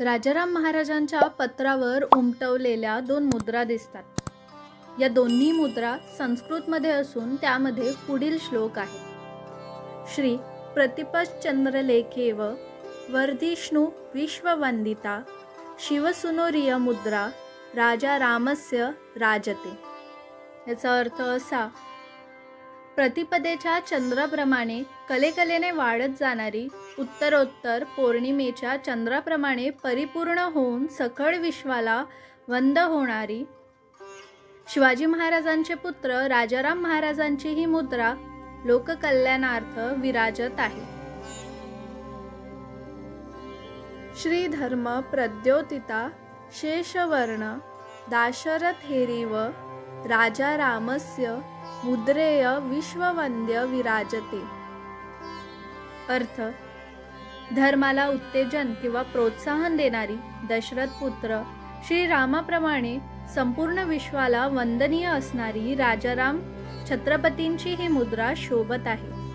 राजाराम महाराजांच्या पत्रावर उमटवलेल्या दोन मुद्रा दिसतात. या दोन्ही मुद्रा संस्कृतमध्ये असून त्यामध्ये पुढील श्लोक आहे. श्री प्रतिपश्चंद्रलेखेव वर्धिष्णू विश्ववंदिता शिवसुनोरिय मुद्रा राजा रामस्य राजते. याचा अर्थ असा प्रतिपदेच्या चंद्राप्रमाणे कलेकलेने वाढत जाणारी उत्तरोत्तर पौर्णिमेच्या चंद्राप्रमाणे परिपूर्ण होऊन सकळ विश्वाला वंद होणारी. शिवाजी महाराजांचे पुत्र राजाराम महाराजांची ही मुद्रा लोककल्याणार्थ विराजत आहे. श्रीधर्म प्रद्योतिता शेषवर्ण दाशरथ हेरी व राजा रामस्य मुद्रेय विश्ववंद्य विराजते. अर्थ धर्माला उत्तेजन किंवा प्रोत्साहन देणारी दशरथ पुत्र श्रीरामाप्रमाणे संपूर्ण विश्वाला वंदनीय असणारी राजाराम छत्रपतींची ही मुद्रा शोभत आहे.